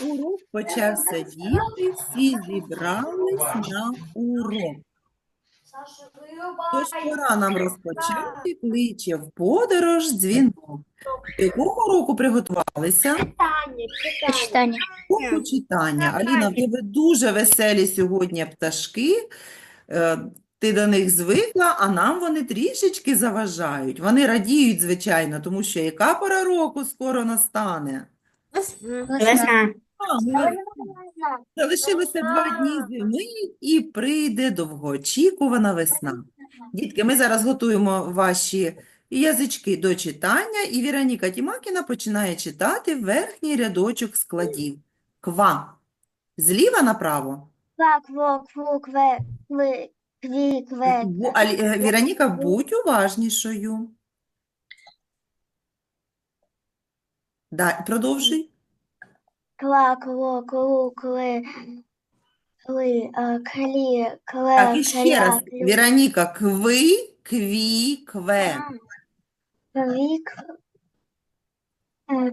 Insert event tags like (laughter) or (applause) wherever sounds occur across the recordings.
Урок почався діти, всі зібрались на урок. Тож пора нам розпочати, кличе в подорож дзвінок. До якого року приготувалися? Читання. Уроку читання. Аліна, в тебе дуже веселі сьогодні пташки. Ти до них звикла, а нам вони трішечки заважають. Вони радіють, звичайно, тому що яка пора року скоро настане? Весна. А, ми Залишилося два дні зими і прийде довгоочікувана весна. Дітки, ми зараз готуємо ваші язички до читання, і Віроніка Тімакіна починає читати верхній рядочок складів. Ква. Зліва направо. Ква, кво, кву, кве, кве. Бу- Алі- е, Віроніка, будь уважнішою. Да, продовжуй. Ква, кво, клу, кли, кли, а, клі, кле, Так, і ще кля, раз. клю. Віроніка, кви, кві, кве. Кві, е,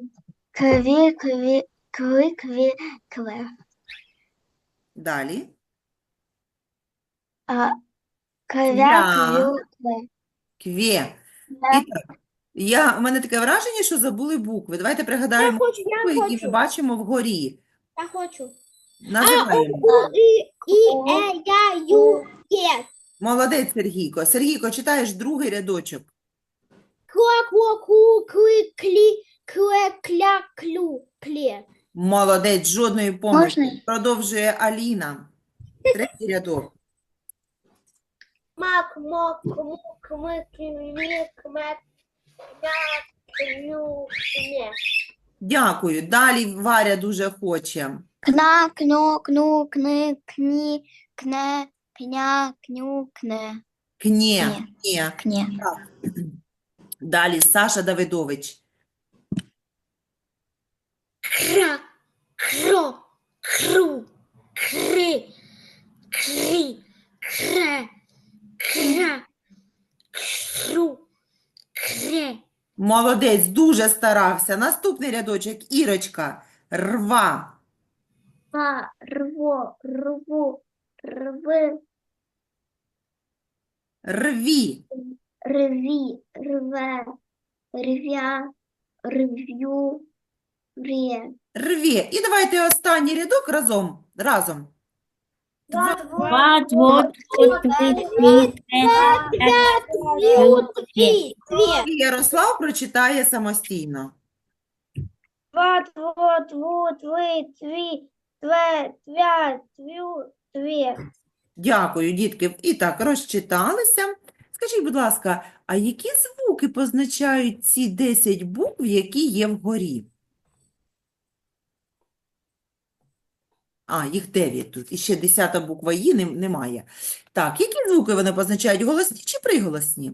кві, кві, кви, кві, кве. Далі. А, квя, Квя. кве. І так, я, у мене таке враження, що забули букви. Давайте пригадаємо хочу, я букви, які ми бачимо вгорі. Я хочу. Називаємо. У, І, І, Е, Я, Ю, Є. Молодець, Сергійко. Сергійко, читаєш другий рядочок. Ква, кво, ку, кли, клі, кле, кля, клю, клє. Молодець, жодної помилки. Продовжує Аліна. Третій рядок. Мак, мок, кму, кми, кмі, кме, кня, кню, кне. Дякую. Далі Варя дуже хоче. Кна, кно, кну, кни, кні, кне, кня, кню, кне, Кнє. Кнє. Кнє. Далі Саша Давидович. Кра, кро, кру, кри, крі, кре, кра, кру, кре. Молодець, дуже старався. Наступний рядочок. Ірочка. Рва. Па, рво, рву, рви, Рві. рві, рве, рвя, рв'ю, рє. Рві. І давайте останній рядок разом. Разом. Два, Два, два, три, три, дві. І Ярослав прочитає самостійно. Два, дву, тви, тві, тве, твя, твю, твє. Дякую, дітки. І так, розчиталися. Скажіть, будь ласка, а які звуки позначають ці 10 букв, які є вгорі? А, їх 9 тут. І ще 10 буква «і» немає. Так, які звуки вони позначають? Голосні чи приголосні?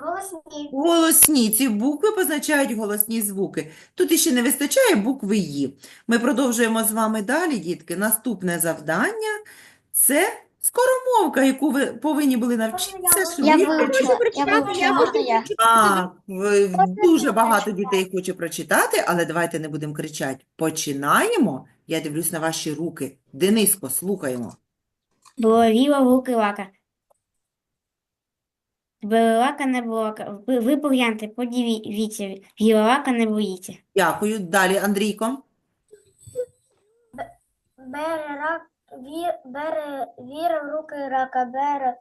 Голосні. Голосні. Ці букви позначають голосні звуки. Тут іще не вистачає букви «і». Ми продовжуємо з вами далі, дітки. Наступне завдання – це скоромовка, яку ви повинні були навчитися Я швидко вивчила, я прочитати, вивчила, я можна я? Так, ви- дуже багато дітей хоче прочитати, але давайте не будемо кричати. Починаємо. Я дивлюсь на ваші руки. Дениско, слухаємо. Було віла, вуки, лака. Була не було. Ви, ви погляньте, подивіться, віла лака не боїться. Дякую. Далі, Андрійко. Бере рак, вір, бере віра в руки рака, бере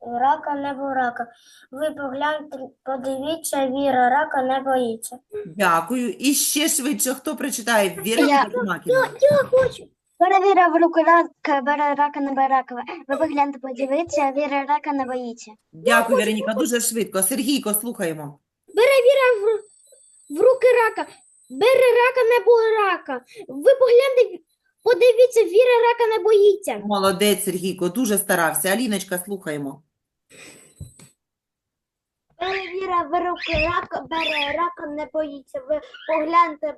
рака не рака. Ви погляньте, подивіться, віра рака не боїться. Дякую. І ще швидше, хто прочитає? Віроніка Тимакіна. Я хочу. Бере віра в руку рака, бере рака не бере рака. Ви погляньте, подивіться, віра рака не боїться. Дякую, Вероніка, дуже швидко. Сергійко, слухаємо. Бере віра в, в руки рака, бере рака не рака. Ви погляньте, подивіться, віра рака не боїться. Молодець, Сергійко, дуже старався. Аліночка, слухаємо. Віра в руки рака, бере рака не боїться. Ви погляньте,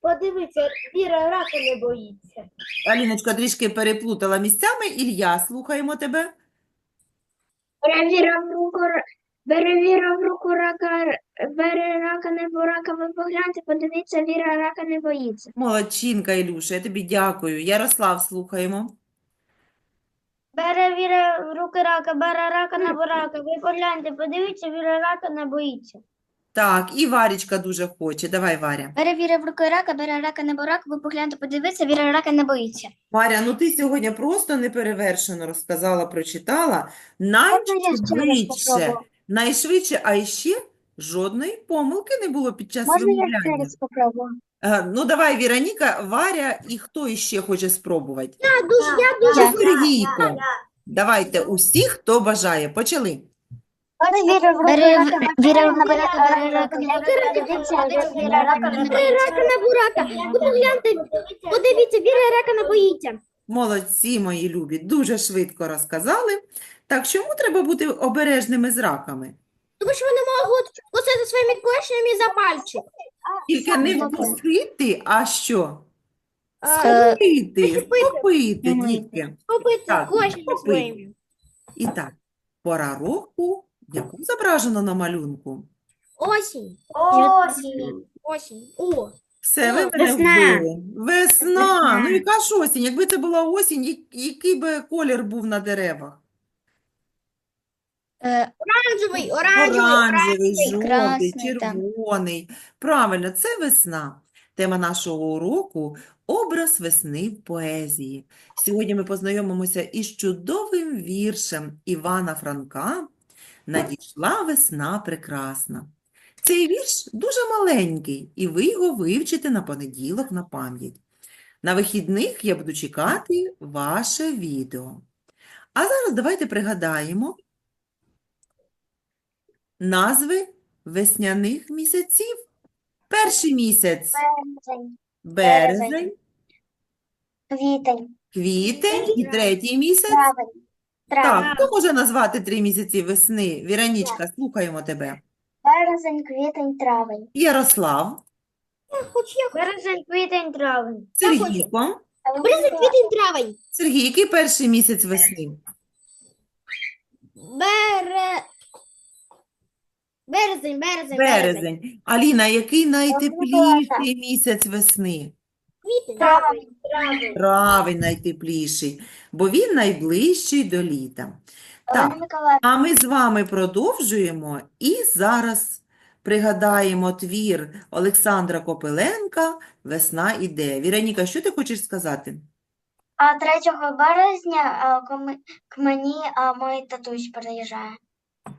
подивіться, віра рака не боїться. Аліночка трішки переплутала місцями. Ілля, слухаємо тебе. Віра в руку Бере віра в руку рака, бере рака не рака, ви погляньте, подивіться, віра рака не боїться. Молодчинка, Ілюша, я тобі дякую. Ярослав, слухаємо. Бере віра в руки рака, бере рака не рака. Ви погляньте, подивіться, віра рака не боїться. Так, і Варічка дуже хоче. Давай, Варя. Бере віра в руки рака, бере рака не рака, ви погляньте, подивіться, віра рака не боїться. Варя, ну ти сьогодні просто неперевершено розказала, прочитала. Можна я ще раз Найшвидше, попробую? Найшвидше, а ще жодної помилки не було під час Можна я ще вимовляння. раз спробую? Е, Ну, давай, Віроніка, Варя і хто іще хоче спробувати? дуже, я Чи Сергійко? Давайте усі, хто бажає. Почали. Рака, подивіться, віра рака не боїться. Ви погляньте, подивіться, віра рака не боїться. Молодці, мої любі, дуже швидко розказали. Так, чому треба бути обережними з раками? Тому що вони можуть кусати своїми клешнями за пальчик. Тільки не вкусити, а що? Схопити, схопити, дітки. Так, клешнями своїми. І так, пора року, яку зображено на малюнку? Осінь. Осінь. Осінь. О. Все, ви мене весна. вбили. Весна. Весна. Ну, яка ж осінь? Якби це була осінь, я- який би колір був на деревах? Оранжевий, оранжевий, Оранжевий, жовтий, красний, так. червоний. Правильно, це весна. Тема нашого уроку – образ весни в поезії. Сьогодні ми познайомимося із чудовим віршем Івана Франка «Надійшла весна прекрасна». Цей вірш дуже маленький, і ви його вивчите на понеділок на пам'ять. На вихідних я буду чекати ваше відео. А зараз давайте пригадаємо назви весняних місяців. Перший місяць Березень, березень, квітень, квітень і третій місяць. травень, Так, хто може назвати три місяці весни? Віронічка, слухаємо тебе. березень, квітень, травень. Ярослав, Березень, квітень, травень. Сергійко. Березень, Квітень, травень. Сергій, який перший місяць весни? Бере... Березень, березень, Березень. Аліна, який найтепліший місяць весни? Квітень. Травень. Травень. Травень найтепліший, бо він найближчий до літа. Так, А ми з вами продовжуємо і зараз пригадаємо твір Олександра Копиленка «Весна іде». Віроніка, що ти хочеш сказати? а 3 березня а, к мені а, мій татусь приїжджає.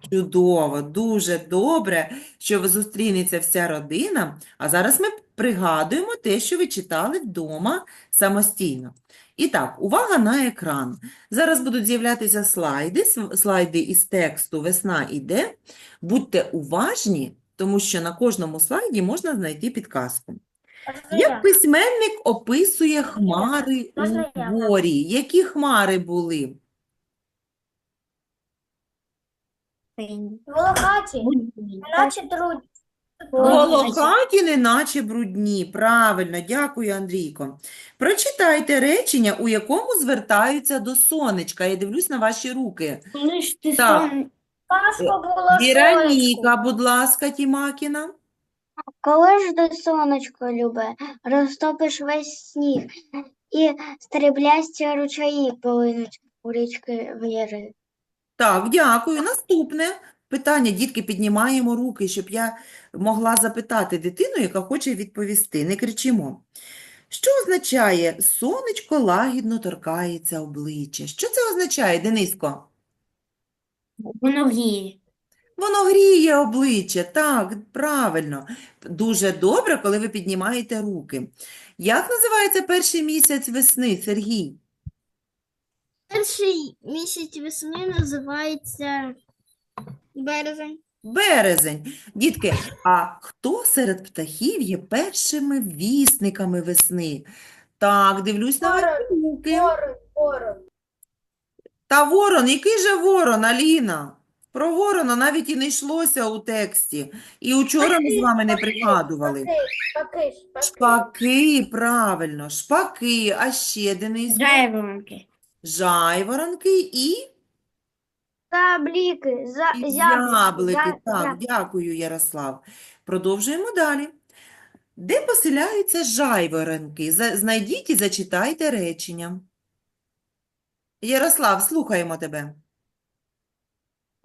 Чудово, дуже добре, що зустрінеться вся родина. А зараз ми пригадуємо те, що ви читали вдома самостійно. І так, увага на екран. Зараз будуть з'являтися слайди, слайди із тексту «Весна іде». Будьте уважні, тому що на кожному слайді можна знайти підказку. Як письменник описує хмари у дворі? Які хмари були? Волохаті, наче. Волохаті, неначе брудні. Правильно, дякую, Андрійко. Прочитайте речення, у якому звертаються до сонечка. Я дивлюсь на ваші руки. Так. Пасха було Віроніка, будь ласка, Тімакіна. Коли ж до сонечко любе, розтопиш весь сніг, і стріблясті ручаї полинуть у річки віри. Так, дякую. Наступне питання. Дітки, піднімаємо руки, щоб я могла запитати дитину, яка хоче відповісти. Не кричимо. Що означає сонечко лагідно торкається обличчя? Що це означає, Дениско? Воно гріє. Воно гріє обличчя, так, правильно. Дуже добре, коли ви піднімаєте руки. Як називається перший місяць весни, Сергій? Перший місяць весни називається березень. Березень. Дітки, а хто серед птахів є першими вісниками весни? Так, дивлюсь на ваші руки. Ворон, ворон. Та ворон, який же ворон, Аліна? Про ворона навіть і не йшлося у тексті. І учора ми з вами не пригадували. Шпаки, шпаки. Шпаки, правильно, шпаки, а ще, Денис? Жайворонки. Жайворонки і Забліки, за, І так, дякую, Ярослав. Продовжуємо далі. Де поселяються жайворонки? За- Знайдіть і зачитайте речення. Ярослав, слухаємо тебе.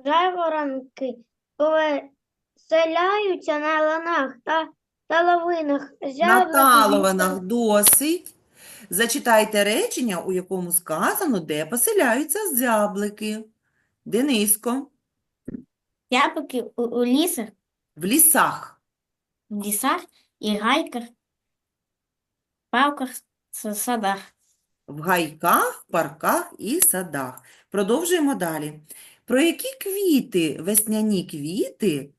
Жайворонки поселяються на ланах та таловинах, На зяблики талованах досить. Зачитайте речення, у якому сказано, де поселяються зяблики. Дениско, Яблуки у, у лісах, в лісах. в лісах і гайках, палках, садах. В гайках, парках і садах. Продовжуємо далі. Про які квіти, весняні квіти,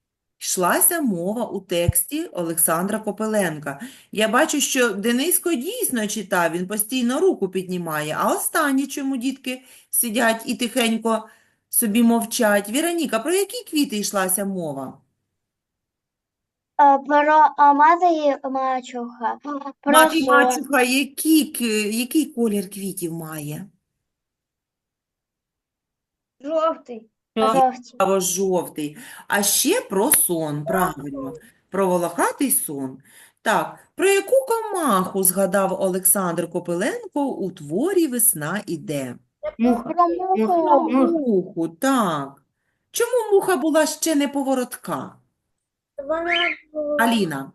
йшлася мова у тексті Олександра Копеленка? Я бачу, що Дениско дійсно читав, він постійно руку піднімає, а останні чому дітки сидять і тихенько собі мовчать? Віроніка, про які квіти йшлася мова? Е, Про а, мати і мачуха. Про Мати сон. мачуха, який, к- який колір квітів має? Жовтий. Жовтий. Жовті. жовтий. А ще про сон, правильно, про волохатий сон. Так, про яку комаху згадав Олександр Копиленко у творі «Весна іде»? Муха. Про. Муха. Муху, так. Чому муха була ще не поворотка? Вона була Аліна.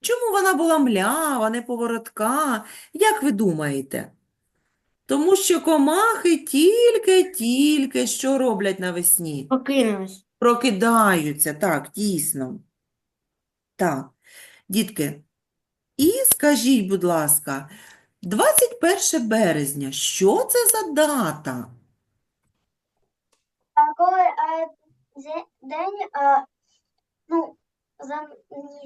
Чому вона була млява, не поворотка? Як ви думаєте? Тому що комахи тільки-тільки що роблять навесні? Покинулись. Прокидаються, так, дійсно. Так, дітки, і скажіть, будь ласка, 21 березня, що це за дата? А коли зе- день, ну, за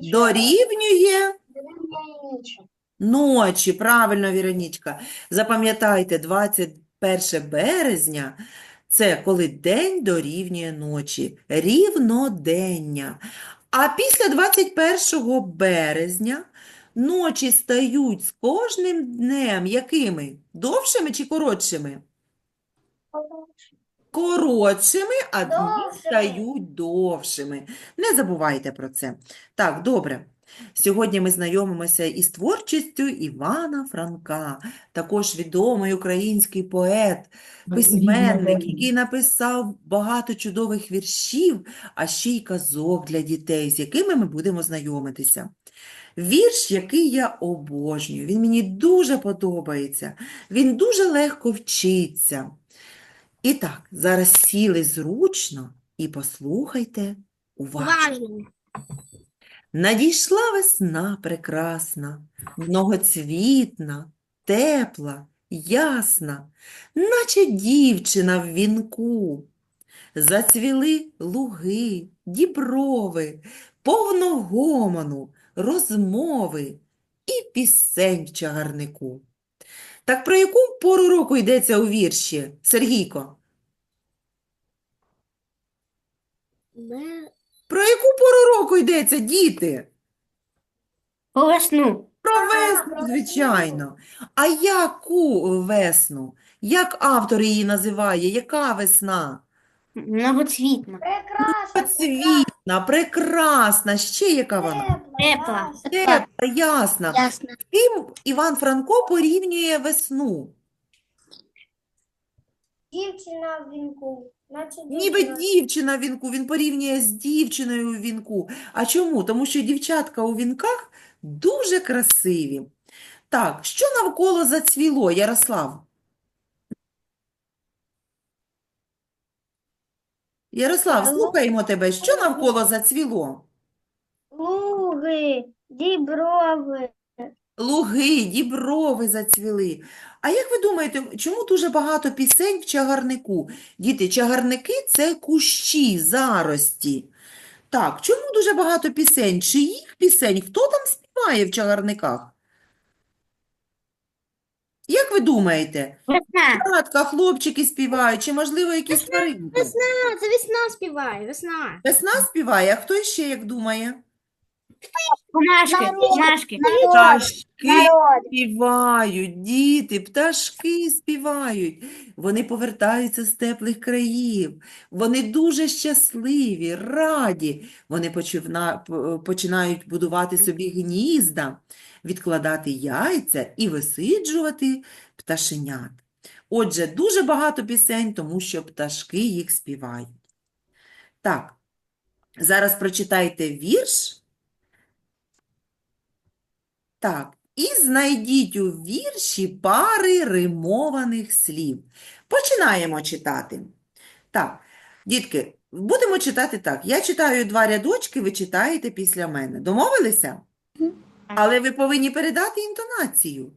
ніч. Дорівнює Дорівнює ніч. Ночі, правильно, Віронічка. Запам'ятайте, 21 березня – це коли день дорівнює ночі, рівнодення. А після 21 березня ночі стають з кожним днем якими? Довшими чи коротшими? Коротшими, а дні стають довшими. Не забувайте про це. Так, добре. Сьогодні ми знайомимося із творчістю Івана Франка, також відомий український поет, письменник, який написав багато чудових віршів, а ще й казок для дітей, з якими ми будемо знайомитися. Вірш, який я обожнюю, він мені дуже подобається, він дуже легко вчиться. І так, зараз сіли зручно і послухайте уважно. Надійшла весна прекрасна, многоцвітна, тепла, ясна, наче дівчина в вінку. Зацвіли луги, діброви, повно гомону, розмови і пісень в чагарнику. Так про яку пору року йдеться у вірші, Сергійко? Про яку пору року йдеться, діти? По весну. Про весну, звичайно. А яку весну? Як автор її називає? Яка весна? Многоцвітна. прекрасна, прекрасна, ще яка вона? Тепла. Тепла, ясна. Ясно. Ким Іван Франко порівнює весну? Дівчина в вінку, наче Ніби дівчина. дівчина в вінку, він порівнює з дівчиною у вінку. А чому? Тому що дівчатка у вінках дуже красиві. Так, що навколо зацвіло, Ярослав? Ярослав, Алло? слухаємо тебе. Що навколо зацвіло? Луги, діброви. Луги, діброви зацвіли. А як ви думаєте, чому дуже багато пісень в чагарнику? Діти, чагарники – це кущі, зарості. Так, чому дуже багато пісень? Чиїх пісень? Хто там співає в чагарниках? Як ви думаєте? Весна. Хлопчики співають, чи, можливо, якісь тваринки? Це весна співає, весна. Весна співає, а хто ще як думає? Комашки. Пташки Народ. співають, діти, пташки співають. Вони повертаються з теплих країв. Вони дуже щасливі, раді. Вони п- починають будувати собі гнізда, відкладати яйця і висиджувати пташенят. Отже, дуже багато пісень, тому що пташки їх співають. Так, зараз прочитайте вірш. Так, і знайдіть у вірші пари римованих слів. Починаємо читати. Так, дітки, будемо читати так. Я читаю два рядочки, ви читаєте після мене. Домовилися? Але ви повинні передати інтонацію.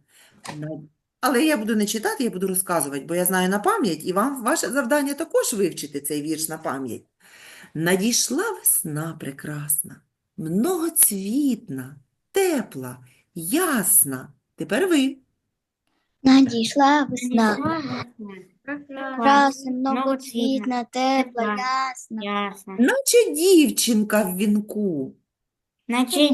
Ну, Але я буду не читати, я буду розказувати, бо я знаю на пам'ять, і вам ваше завдання також вивчити цей вірш на пам'ять. Надійшла весна прекрасна, многоцвітна, тепла, ясна. Тепер ви. Надійшла весна. Красна, многоцвітна, тепла, ясна. Наче дівчинка в вінку, Наче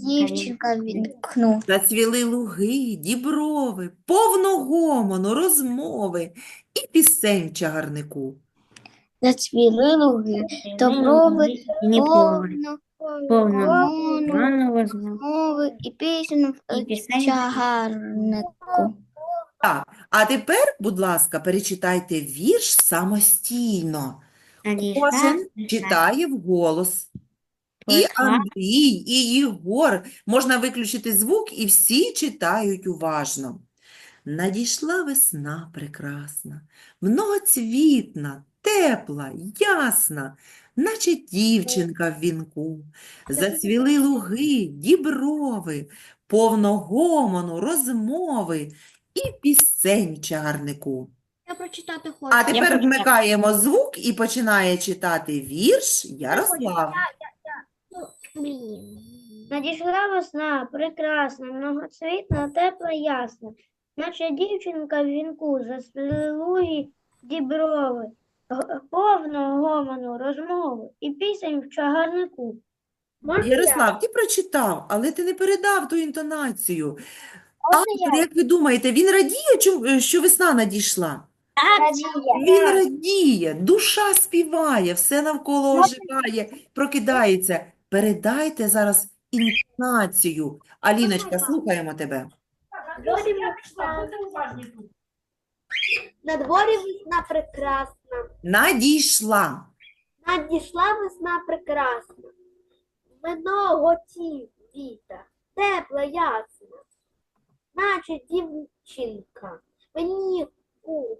дівчинка. в вікну. зацвіли луги, діброви, повно гомону, розмови і пісень в чагарнику. Зацвіли луги, доброви, повно, Повно гомону, Рано возьму. мови і пісень в чагарнику. Так, а тепер, будь ласка, перечитайте вірш самостійно. Кожен читає вголос. І Андрій, і Єгор. Можна виключити звук, і всі читають уважно. Надійшла весна прекрасна, многоцвітна, тепла, ясна, наче дівчинка в вінку. Зацвіли луги, діброви, повно гомону, розмови і пісень в чагарнику. Я прочитати хочу. А тепер прочитаю. вмикаємо звук і починає читати вірш Ярослав. Надійшла весна, прекрасна, многоцвітна, тепла, ясна, наче дівчинка в вінку, зацвіли діброви, повно гомону, розмови і пісень в чагарнику. Можна я? Ярослав, ти прочитав, але ти не передав ту інтонацію. Автор, як ви думаєте, він радіє, чому- е, що весна надійшла? Він радіє, душа співає, все навколо оживає, прокидається. Передайте зараз інтонацію. Аліночка, слухаємо тебе. На дворі весна прекрасна, Надійшла. надійшла весна прекрасна, миного віта, тепла, ясна, наче дівчинка, веніку,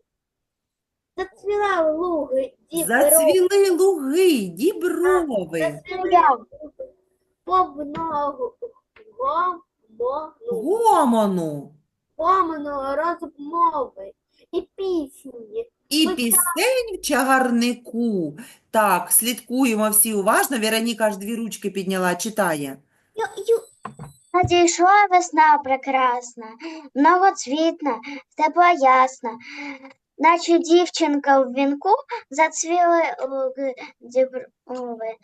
зацвіла луги, діброви, Зацвіли луги, діброви. зацвіла повного гомону, Гомону. Гомону розмови і пісні. і пісень в чагарнику. Так, слідкуємо всі уважно. Вероніка аж дві ручки підняла, читає. Надійшла весна прекрасна, многоцвітна, тепла ясна, наче дівчинка в вінку зацвіли діброви,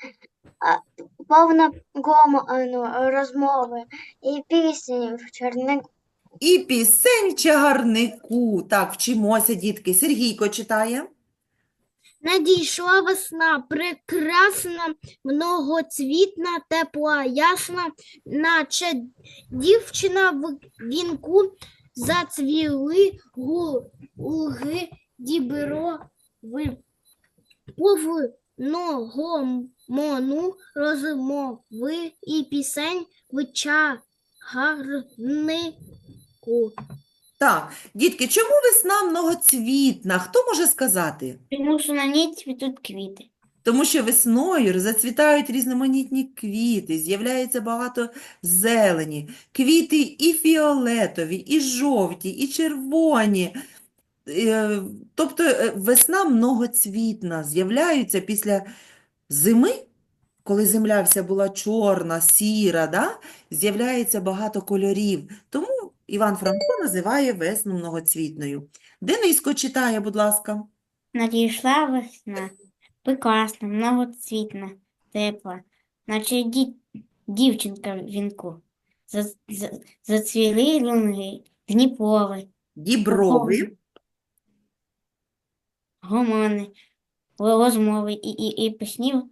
повно гомону розмови і пісні в чорнику. І пісень в чагарнику. Так, вчимося, дітки. Сергійко читає. Надійшла весна, прекрасна, многоцвітна, тепла, ясна, наче дівчина в вінку зацвіли луги діброви, повно гомону розмови і пісень в чагарнику. Так, дітки, чому весна многоцвітна? Хто може сказати? Тому що на ній цвітуть квіти. Тому що весною зацвітають різноманітні квіти, з'являється багато зелені. Квіти і фіолетові, і жовті, і червоні. Е, Тобто е, весна многоцвітна, з'являються після зими, коли земля вся була чорна, сіра, да? З'являється багато кольорів. Тому Іван Франко називає весну многоцвітною. Дениско читає, будь ласка. Надійшла весна, прекрасна, многоцвітна, тепла, наче ді... дівчинка в вінку. За, за, зацвіли луги, Дніпови, Діброви, гомони, розмови і, і, і піснів.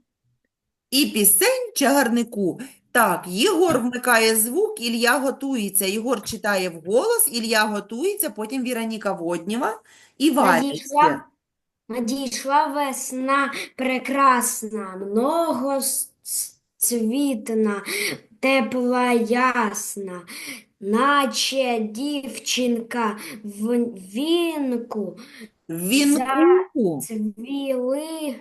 і пісень чагарнику. Так, Єгор вмикає звук, Ілля готується. Єгор читає вголос, Ілля готується, потім Віроніка Воднєва і. Надійшла, надійшла весна прекрасна, многоцвітна, тепла ясна, наче дівчинка в вінку, В вінку цвіли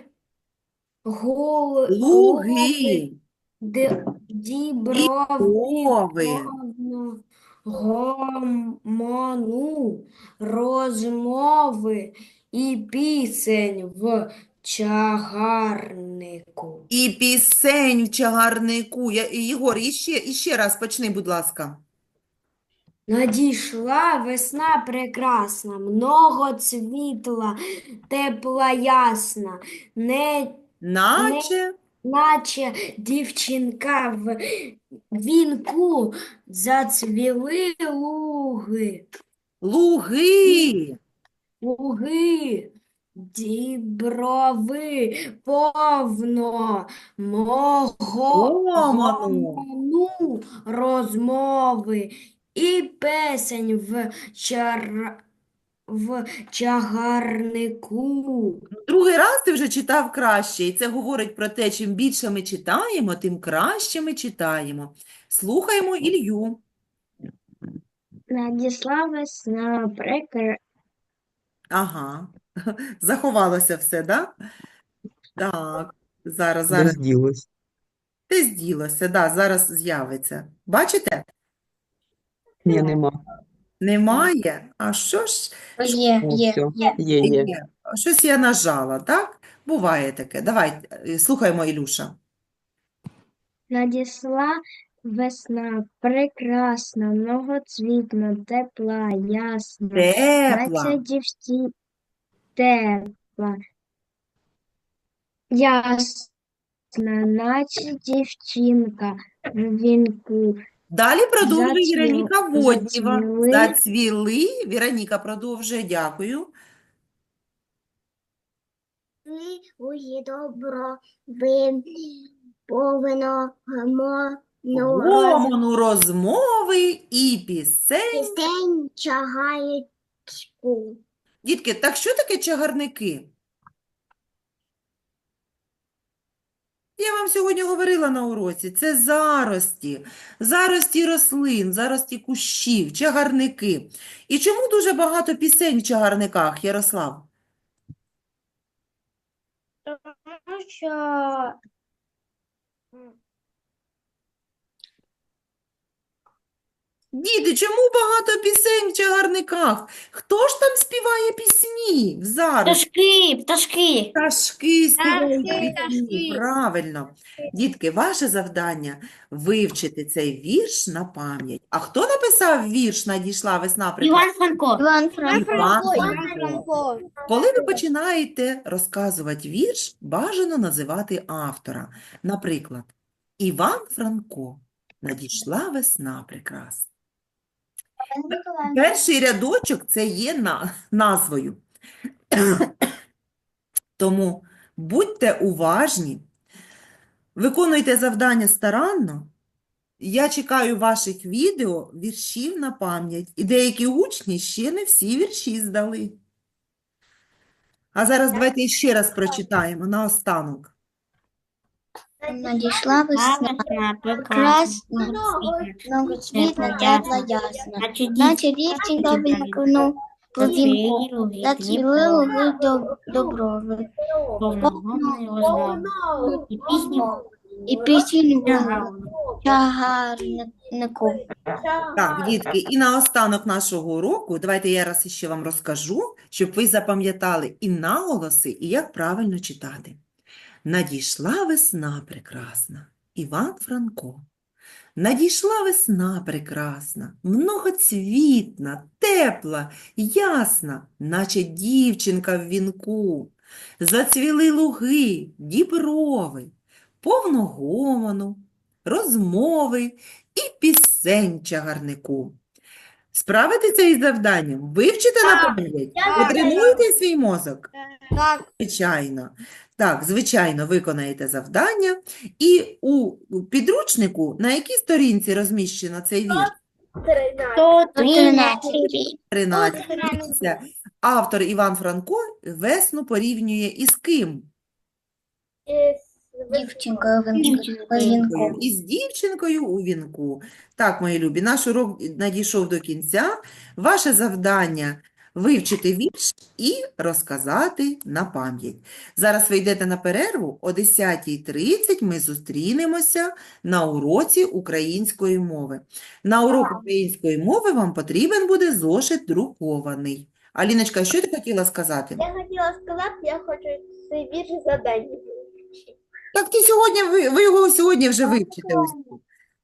гул, луги, д- діброви. гомону, розмови і пісень в чагарнику. І пісень в чагарнику. Я, Єгор, іще, іще раз почни, будь ласка. Надійшла весна прекрасна, многоцвітла, тепла ясна, не Наче наче дівчинка в вінку зацвіли луги. луги. Луги, діброви, повно мого Гомону. гомону, розмови і песень в чар... в чагарнику. Другий раз ти вже читав краще, і це говорить про те, чим більше ми читаємо, тим краще ми читаємо. Слухаємо Ілью. Надійшла весна, прекра... Ага, (laughs) заховалося все, да? Так, зараз, Десь зараз. ділось. Десь ділося, да, зараз з'явиться. Бачите? Ні, нема. Немає? А що ж? Є, є, є. Є, є. Є. Щось я нажала, так? Буває таке. Давай, е, слухаємо, Ілюша. Надійшла весна, прекрасна, многоцвітна, тепла, ясна, наче Тепла. дівці... тепла, ясна, наче дівчинка в вінку. Далі продовжує Зацвіл- Віроніка Воднєва. зацвіли. Зацвіли. Віроніка продовжує. Дякую. Луги добро, ви повно гомону, Гомону розмови і пісень. пісень чагаєчку. Дітки, так що таке чагарники? Я вам сьогодні говорила на уроці. Це зарості, зарості рослин, зарості кущів, чагарники. І чому дуже багато пісень в чагарниках, Ярослав? Тому що Діти, чому багато пісень в чагарниках? Хто ж там співає пісні в зарості? Пташки, пташки. Пташки співають Пташки, пісні. пташки. Правильно. Дітки, ваше завдання вивчити цей вірш на пам'ять. А хто написав вірш «Надійшла весна прекрасна»? Іван Франко. Іван Іван Іван Франко. Коли ви починаєте розказувати вірш, бажано називати автора. Наприклад, Іван Франко. Надійшла весна прекрасна. Перший рядочок це є на, назвою. Тому будьте уважні, виконуйте завдання старанно. Я чекаю ваших відео, віршів на пам'ять. І деякі учні ще не всі вірші здали. А зараз давайте ще раз прочитаємо наостанок. Надійшла весна, прекрасна, многоцвітна, Тепла, ясна. Наче Наче дівчинка в вінку, по вінку, зацвіли луги до- доброви. І пісню і пісню чагарнику. Так, дітки, і наостанок нашого уроку, давайте я раз ще вам розкажу, щоб ви запам'ятали і наголоси, і як правильно читати. Надійшла весна прекрасна, Іван Франко. Надійшла весна прекрасна, многоцвітна, тепла, ясна, наче дівчинка в вінку. Зацвіли луги, діброви, повно гомону, розмови і пісень чагарнику. Справитеся із завданням? Вивчите на пам'ять? Потренуєте свій мозок? Так. Звичайно. Так, звичайно, виконаєте завдання. І у підручнику на якій сторінці розміщено цей вірш? 13. 13. Дивіться, автор Іван Франко весну порівнює із ким? Дівчинкою в вінку. Із дівчинкою у вінку. Так, мої любі, наш урок надійшов до кінця. Ваше завдання – вивчити вірш і розказати на пам'ять. Зараз ви йдете на перерву. О 10.30 ми зустрінемося на уроці української мови. На урок української мови вам потрібен буде зошит друкований. Аліночка, що ти хотіла сказати? Я хотіла сказати, я хочу цей вірш задання. Так ти сьогодні, ви, ви його сьогодні вже вивчите.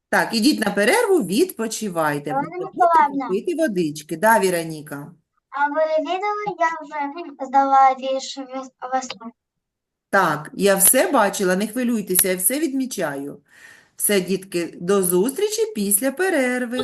Так, ідіть на перерву, відпочивайте. Будете пити водички. Да, Віроніка? А ви відео, я вже здала вірш весни. Так, я все бачила, не хвилюйтеся, я все відмічаю. Все, дітки, до зустрічі після перерви.